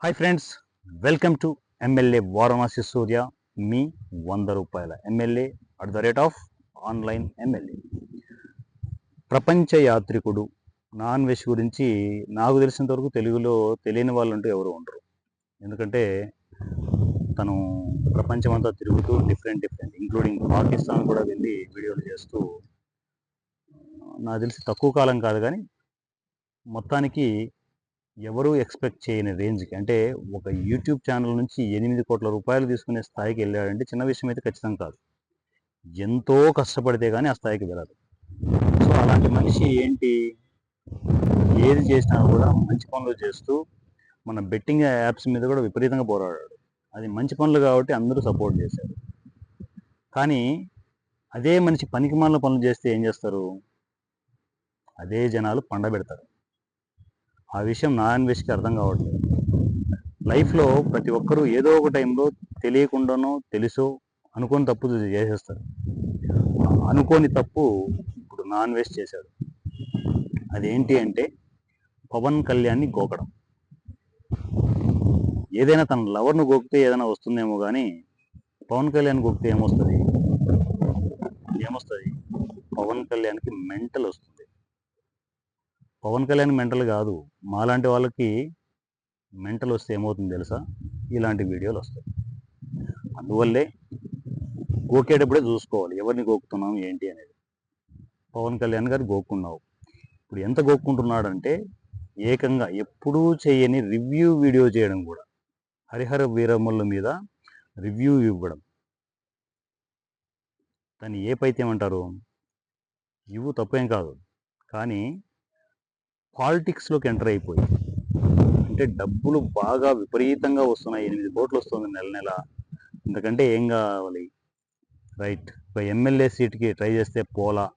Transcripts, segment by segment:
Hi friends welcome to MLA Varanasi Surya మీ వంద రూపాయల MLA at the rate of online MLA ప్రపంచ యాత్రికుడు non veg గురించి నాకు తెలిసినంత వరకు తెలుగులో తెలియని వాళ్ళు అంటూ ఎవరు ఉండరు. ఎందుకంటే తను ప్రపంచమంతా తిరుగుతూ డిఫరెంట్ డిఫరెంట్ ఇంక్లూడింగ్ పాకిస్తాన్ కూడా వెళ్ళి వీడియోలు చేస్తూ నాకు తెలిసి తక్కువ కాలం కాదు కానీ మొత్తానికి ఎవరు ఎక్స్పెక్ట్ చేయని రేంజ్కి అంటే ఒక యూట్యూబ్ ఛానల్ నుంచి ఎనిమిది కోట్ల రూపాయలు తీసుకునే స్థాయికి వెళ్ళాడంటే చిన్న విషయం అయితే ఖచ్చితంగా కాదు. ఎంతో కష్టపడితే కానీ ఆ స్థాయికి వెళ్ళదు. సో అలాంటి మనిషి ఏంటి? ఏది చేసినా కూడా మంచి పనులు చేస్తూ మన బెట్టింగ్ యాప్స్ మీద కూడా విపరీతంగా పోరాడాడు. అది మంచి పనులు కాబట్టి అందరూ సపోర్ట్ చేశారు. కానీ అదే మనిషి పనికి మాలిన పనులు చేస్తే ఏం చేస్తారు? అదే జనాలు పండబెడతారు. ఆ విషయం నా అన్వేషికి అర్థం కావట్లేదు. లైఫ్లో ప్రతి ఒక్కరూ ఏదో ఒక టైంలో తెలియకుండానో తెలుసో అనుకోని తప్పు చేసేస్తారు. అనుకోని తప్పు ఇప్పుడు నాన్ వేస్ట్ చేశాడు. అదేంటి అంటే పవన్ కళ్యాణ్ని గోకడం. ఏదైనా తన లవర్ను గోకితే ఏదైనా వస్తుందేమో కానీ పవన్ కళ్యాణ్ గోకితే ఏమొస్తుంది? ఏమొస్తుంది? పవన్ కళ్యాణ్కి మెంటల్ వస్తుంది పవన్ కళ్యాణ్ మెంటల్ కాదు. మాలాంటి వాళ్ళకి మెంటల్ వస్తే ఏమవుతుంది తెలుసా? ఇలాంటి వీడియోలు వస్తాయి. అందువల్లే గోకేటప్పుడే చూసుకోవాలి. ఎవరిని గోకుతున్నాం ఏంటి అనేది. పవన్ కళ్యాణ్ గారు గోక్కున్నావు ఇప్పుడు ఎంత గోక్కుంటున్నాడంటే ఏకంగా ఎప్పుడూ చేయని రివ్యూ వీడియో చేయడం కూడా. హరిహర వీరమ్మల మీద రివ్యూ ఇవ్వడం. దాన్ని ఏ పైత్యం అంటారు? ఇవ్వు తప్పేం కాదు. కానీ పాలిటిక్స్లోకి ఎంటర్ అయిపోయి అంటే డబ్బులు బాగా విపరీతంగా వస్తున్నాయి. ఎనిమిది కోట్లు వస్తుంది నెల నెల. ఇంతకంటే ఏం కావాలి? రైట్. ఒక ఎమ్మెల్యే సీట్కి ట్రై చేస్తే పోలా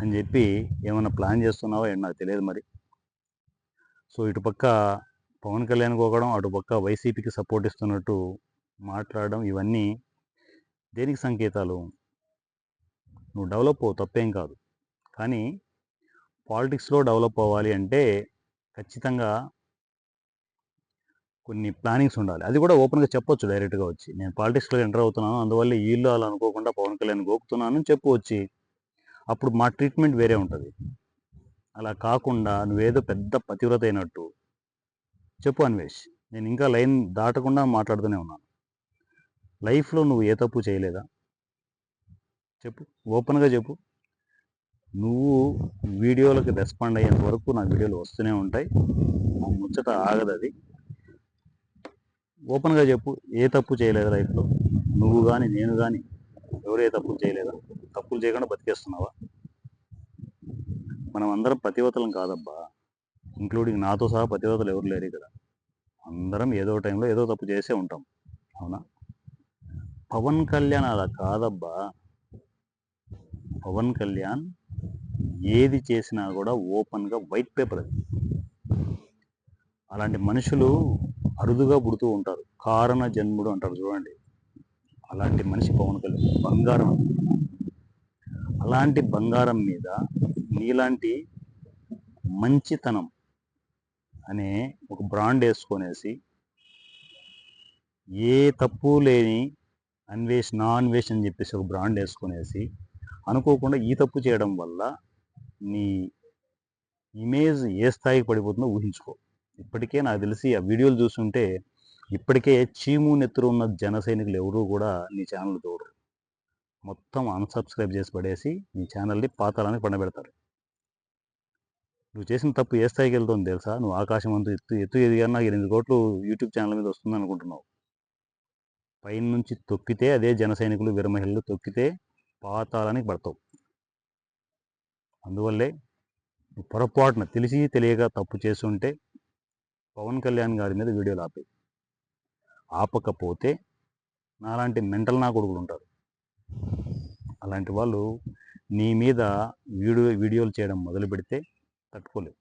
అని చెప్పి ఏమైనా ప్లాన్ చేస్తున్నావో? ఏంటి? నాకు తెలియదు మరి. సో ఇటుపక్క పవన్ కళ్యాణ్ గోకడం అటుపక్క వైసీపీకి సపోర్ట్ ఇస్తున్నట్టు మాట్లాడడం ఇవన్నీ దేనికి సంకేతాలు? నువ్వు డెవలప్ అవు తప్పేం కాదు. కానీ పాలిటిక్స్లో డెవలప్ అవ్వాలి అంటే ఖచ్చితంగా కొన్ని ప్లానింగ్స్ ఉండాలి. అది కూడా ఓపెన్గా చెప్పొచ్చు డైరెక్ట్గా వచ్చి. నేను పాలిటిక్స్లో ఎంటర్ అవుతున్నాను. అందువల్ల వీళ్ళు అలా అనుకోకుండా పవన్ కళ్యాణ్ గోకుతున్నాను అని చెప్పు వచ్చి. అప్పుడు మా ట్రీట్మెంట్ వేరే ఉంటుంది. అలా కాకుండా నువ్వేదో పెద్ద పతివ్రత అయినట్టు చెప్పు అన్వేష్. నేను ఇంకా లైన్ దాటకుండా మాట్లాడుతూనే ఉన్నాను. లైఫ్లో నువ్వు ఏ తప్పు చేయలేదా? చెప్పు. ఓపెన్గా చెప్పు. నువ్వు వీడియోలకు రెస్పాండ్ అయ్యేంత వరకు నా వీడియోలు వస్తూనే ఉంటాయి. ఆ ముచ్చట ఆగదు అది. ఓపెన్గా చెప్పు ఏ తప్పు చేయలేదు లైఫ్లో? నువ్వు కానీ నేను కానీ ఎవరు ఏ తప్పులు చేయలేదా? తప్పులు చేయకుండా బతికేస్తున్నావా? మనం అందరం పతివతలం కాదబ్బా. ఇంక్లూడింగ్ నాతో సహా పతివతలు ఎవరు లేరు ఇక్కడ. అందరం ఏదో టైంలో ఏదో తప్పు చేసే ఉంటాం. అవునా? పవన్ కళ్యాణ్ అలా కాదబ్బా. పవన్ కళ్యాణ్ ఏది చేసినా కూడా ఓపెన్గా వైట్ పేపర్ అది. అలాంటి మనుషులు అరుదుగా పుడుతూ ఉంటారు. కారణ జన్ముడు అంటారు చూడండి. అలాంటి మనిషి పవన్ కళ్యాణ్. బంగారం. అలాంటి బంగారం మీద నీలాంటి మంచితనం అనే ఒక బ్రాండ్ వేసుకొనేసి ఏ తప్పు లేని అన్వేష్ నా అని చెప్పేసి ఒక బ్రాండ్ వేసుకొనేసి అనుకోకుండా ఈ తప్పు చేయడం వల్ల నీ ఇమేజ్ ఏ స్థాయికి పడిపోతుందో ఊహించుకో. ఇప్పటికే నాకు తెలిసి ఆ వీడియోలు చూస్తుంటే ఇప్పటికే చీము నెత్తురు ఉన్న జన సైనికులు ఎవరూ కూడా నీ ఛానల్ చూడరు. మొత్తం అన్సబ్స్క్రైబ్ చేసి పడేసి నీ ఛానల్ని పాతాలని పండబెడతారు. నువ్వు చేసిన తప్పు ఏ స్థాయికి వెళ్తుంది తెలుసా? నువ్వు ఆకాశం అంతా ఎత్తు ఎత్తు ఎదిగానా ఎనిమిది కోట్లు యూట్యూబ్ ఛానల్ మీద వస్తుంది అనుకుంటున్నావు పైన నుంచి తొక్కితే అదే జన సైనికులు వీరమహిళలు తొక్కితే పాతాలని పడతావు. అందువల్లే పొరపాటున తెలిసి తెలియక తప్పు చేస్తుంటే పవన్ కళ్యాణ్ గారి మీద వీడియోలు ఆపే ఆపకపోతే నాలాంటి మెంటల్ నా కొడుకులు ఉంటారు. అలాంటి వాళ్ళు నీ మీద వీడియో వీడియోలు చేయడం మొదలు పెడితే తట్టుకోలేవు.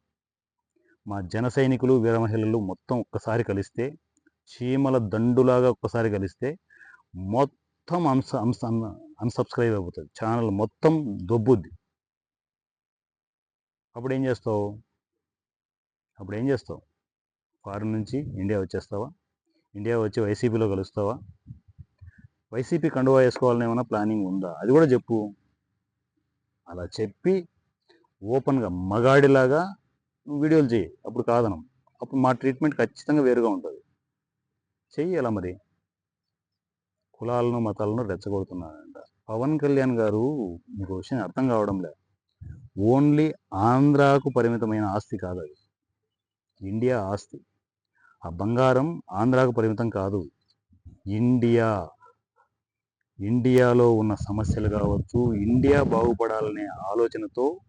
మా జన సైనికులు వీరమహిళలు మొత్తం ఒక్కసారి కలిస్తే చీమల దండులాగా ఒక్కసారి కలిస్తే మొత్తం అంశ అంశ అన్సబ్స్క్రైబ్ అయిపోతుంది. ఛానల్ మొత్తం దొబ్బుద్ది. అప్పుడు ఏం చేస్తావు? అప్పుడు ఏం చేస్తావు? ఫారిన్ నుంచి ఇండియా వచ్చేస్తావా? ఇండియా వచ్చి వైసీపీలో కలుస్తావా? వైసీపీ కండువా వేసుకోవాలని ఏమైనా ప్లానింగ్ ఉందా? అది కూడా చెప్పు. అలా చెప్పి ఓపెన్గా మగాడిలాగా వీడియోలు చేయి అప్పుడు కాదనం. అప్పుడు మా ట్రీట్మెంట్ ఖచ్చితంగా వేరుగా ఉంటుంది. చెయ్యి అలా మరి. కులాలను మతాలను రెచ్చగొడుతున్నాడంట పవన్ కళ్యాణ్ గారు మీకు విషయం అర్థం కావడం లేదు ఓన్లీ ఆంధ్రాకు పరిమితమైన ఆస్తి కాదు అది ఇండియా ఆస్తి. ఆ బంగారం ఆంధ్రాకు పరిమితం కాదు. ఇండియా. ఇండియాలో ఉన్న సమస్యలు కావచ్చు ఇండియా బాగుపడాలనే ఆలోచనతో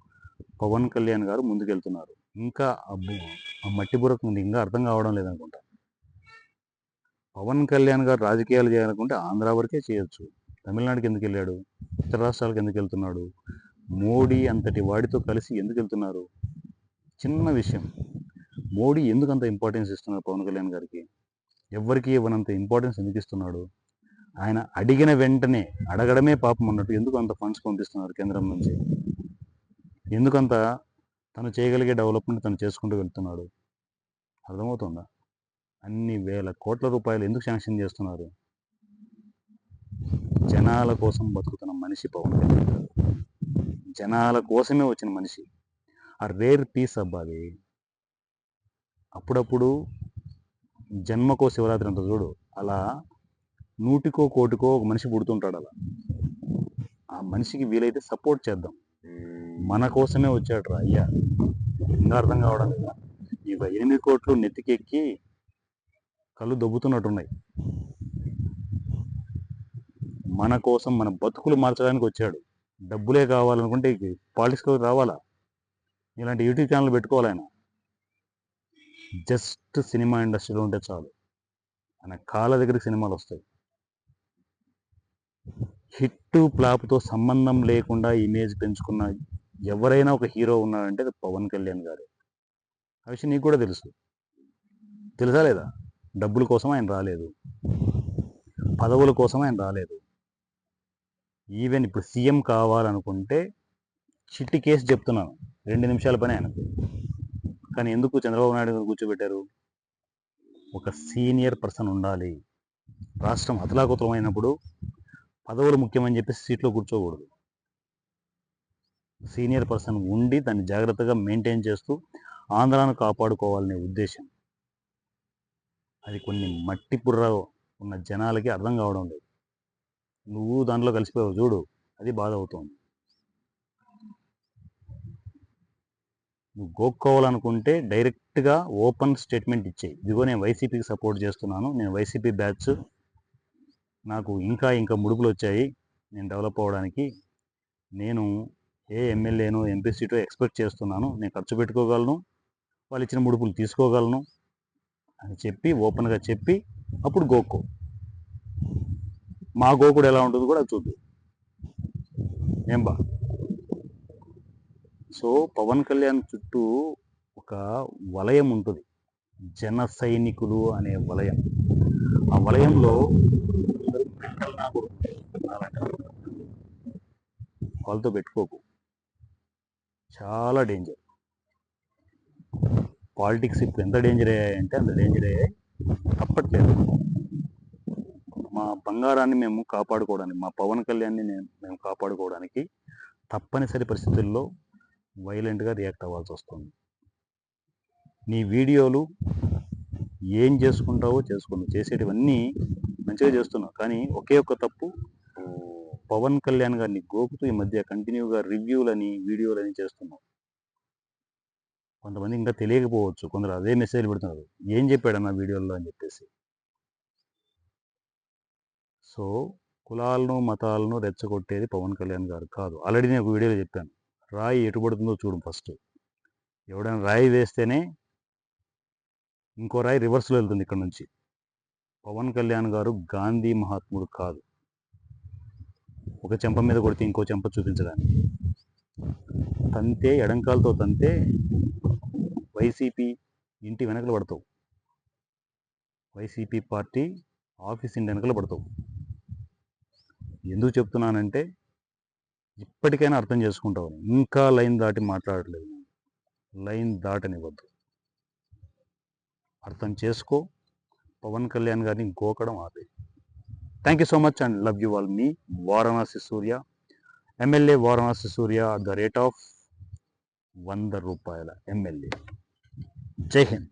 పవన్ కళ్యాణ్ గారు ముందుకెళ్తున్నారు. ఇంకా ఆ మట్టి బుర్రకు ముందు ఇంకా అర్థం కావడం లేదనుకుంటా. పవన్ కళ్యాణ్ గారు రాజకీయాలు చేయాలనుకుంటే ఆంధ్ర వరకే చేయొచ్చు. తమిళనాడుకి ఎందుకు వెళ్ళాడు? ఇతర రాష్ట్రాలకు ఎందుకు వెళ్తున్నాడు? మోడీ అంతటి వాడితో కలిసి ఎందుకు వెళ్తున్నారు? చిన్న విషయం. మోడీ ఎందుకు అంత ఇంపార్టెన్స్ ఇస్తున్నారు పవన్ కళ్యాణ్ గారికి? ఎవరికి ఇవ్వనంత ఇంపార్టెన్స్ ఎందుకు ఇస్తున్నాడు? ఆయన అడిగిన వెంటనే అడగడమే పాపం అన్నట్టు ఎందుకు అంత ఫండ్స్ పంపిస్తున్నారు కేంద్రం నుంచి? ఎందుకంత తను చేయగలిగే డెవలప్మెంట్ తను చేసుకుంటూ వెళ్తున్నాడు? అర్థమవుతుందా? అన్ని వేల కోట్ల రూపాయలు ఎందుకు శాంక్షన్ చేస్తున్నారు? జనాల కోసం బతుకుతున్న మనిషి పవన్ కళ్యాణ్ గారు. జనాల కోసమే వచ్చిన మనిషి. ఆ రేర్ పీస్ అబ్బా అది. అప్పుడప్పుడు జన్మకో శివరాత్రి అంత చూడు. అలా నూటికో కోటికో ఒక మనిషి పుడుతుంటాడు అలా. ఆ మనిషికి వీలైతే సపోర్ట్ చేద్దాం. మన కోసమే వచ్చాడు రా అయ్యా. ఇంకా అర్థం కావడం లేదా? ఈ ఎనిమిది కోట్లు నెత్తికెక్కి కళ్ళు దొబ్బుతున్నట్టున్నాయి. మన కోసం మన బతుకులు మార్చడానికి వచ్చాడు. డబ్బులే కావాలనుకుంటే పాలిటిక్స్కి రావాలా? ఇలాంటి యూట్యూబ్ ఛానల్ పెట్టుకోవాలి ఆయన. జస్ట్ సినిమా ఇండస్ట్రీలో ఉంటే చాలు. ఆయన కాళ్ళ దగ్గరికి సినిమాలు వస్తాయి. హిట్ ప్లాప్తో సంబంధం లేకుండా ఇమేజ్ పెంచుకున్న ఎవరైనా ఒక హీరో ఉన్నాడంటే అది పవన్ కళ్యాణ్ గారే. ఆ విషయం నీకు కూడా తెలుసు. తెలుసా లేదా? డబ్బుల కోసం ఆయన రాలేదు. పదవుల కోసం ఆయన రాలేదు. ఈవెన్ ఇప్పుడు సీఎం కావాలనుకుంటే చిట్టి కేసు చెప్తున్నాను. రెండు నిమిషాల పని ఆయనకు. కానీ ఎందుకు చంద్రబాబు నాయుడు గారు కూర్చోబెట్టారు? ఒక సీనియర్ పర్సన్ ఉండాలి. రాష్ట్రం అతలాకుతలమైనప్పుడు పదవులు ముఖ్యమని చెప్పి సీట్లో కూర్చోకూడదు. సీనియర్ పర్సన్ ఉండి దాన్ని జాగ్రత్తగా మెయింటైన్ చేస్తూ ఆంధ్రాను కాపాడుకోవాలనే ఉద్దేశం. అది కొన్ని మట్టి పుర్ర ఉన్న జనాలకి అర్థం కావడం లేదు. నువ్వు దాంట్లో కలిసిపోయావు చూడు. అది బాధ అవుతుంది నువ్వు గోక్కోవాలనుకుంటే డైరెక్ట్గా ఓపెన్ స్టేట్మెంట్ ఇచ్చేయి. ఇదిగో నేను వైసీపీకి సపోర్ట్ చేస్తున్నాను. నేను వైసీపీ బ్యాచ్. నాకు ఇంకా ఇంకా ముడుపులు వచ్చాయి. నేను డెవలప్ అవ్వడానికి నేను ఏ ఎమ్మెల్యేను ఎంపీసీటో ఎక్స్పెక్ట్ చేస్తున్నాను. నేను ఖర్చు పెట్టుకోగలను. వాళ్ళు ఇచ్చిన ముడుపులు తీసుకోగలను అని చెప్పి ఓపెన్గా చెప్పి అప్పుడు గోక్కో. మా గోకుడు ఎలా ఉంటుంది కూడా చూద్దు. ఏం బా? సో పవన్ కళ్యాణ్ చుట్టూ ఒక వలయం ఉంటుంది. జన సైనికులు అనే వలయం. ఆ వలయంలో వాళ్ళతో పెట్టుకోకు. చాలా డేంజర్ పాలిటిక్స్ ఇప్పుడు ఎంత డేంజర్ అయ్యాయంటే అంత డేంజర్ అయ్యాయి. తప్పట్లేదు. మా బంగారాన్ని మేము కాపాడుకోవడానికి మా పవన్ కళ్యాణ్ని నేను- మేము కాపాడుకోవడానికి తప్పనిసరి పరిస్థితుల్లో వైలెంట్గా రియాక్ట్ అవ్వాల్సి వస్తుంది. నీ వీడియోలు ఏం చేసుకుంటావో చేసుకున్నావు చేసేటివన్నీ మంచిగా చేస్తున్నావు కానీ ఒకే ఒక్క తప్పు పవన్ కళ్యాణ్ గారిని గోకుతూ ఈ మధ్య కంటిన్యూగా రివ్యూలని వీడియోలని చేస్తున్నావు కొంతమంది ఇంకా తెలియకపోవచ్చు కొందరు అదే మెసేజ్ పెడుతున్నారు. ఏం చెప్పాడు వీడియోలో అని చెప్పేసి. సో కులాలను మతాలను రెచ్చగొట్టేది పవన్ కళ్యాణ్ గారు కాదు. ఆల్రెడీ నేను ఒక వీడియోలో చెప్పాను. రాయి ఎటు పడుతుందో చూడు ఫస్ట్. ఎవడైనా రాయి వేస్తేనే ఇంకో రాయి రివర్స్లో వెళ్తుంది ఇక్కడ నుంచి. పవన్ కళ్యాణ్ గారు గాంధీ మహాత్ముడు కాదు. ఒక చెంప మీద కొడితే ఇంకో చెంప చూపించడానికి. తంతే ఎడంకాలతో తంతే వైసీపీ ఇంటి వెనకలు పడతావు. వైసీపీ పార్టీ ఆఫీస్ ఇంటి వెనకలు పడతావు. ఎందుకు చెప్తున్నానంటే ఇప్పటికైనా అర్థం చేసుకుంటావు ఇంకా లైన్ దాటి మాట్లాడలేదు లైన్ దాటనివ్వద్దు. అర్థం చేసుకో. పవన్ కళ్యాణ్ గారిని గోకడం ఆపే. Thank you so much and love you all. Me Varanasi Surya MLA Varanasi Surya at the rate of వంద రూపాయల ఎమ్మెల్యే. జై హింద్.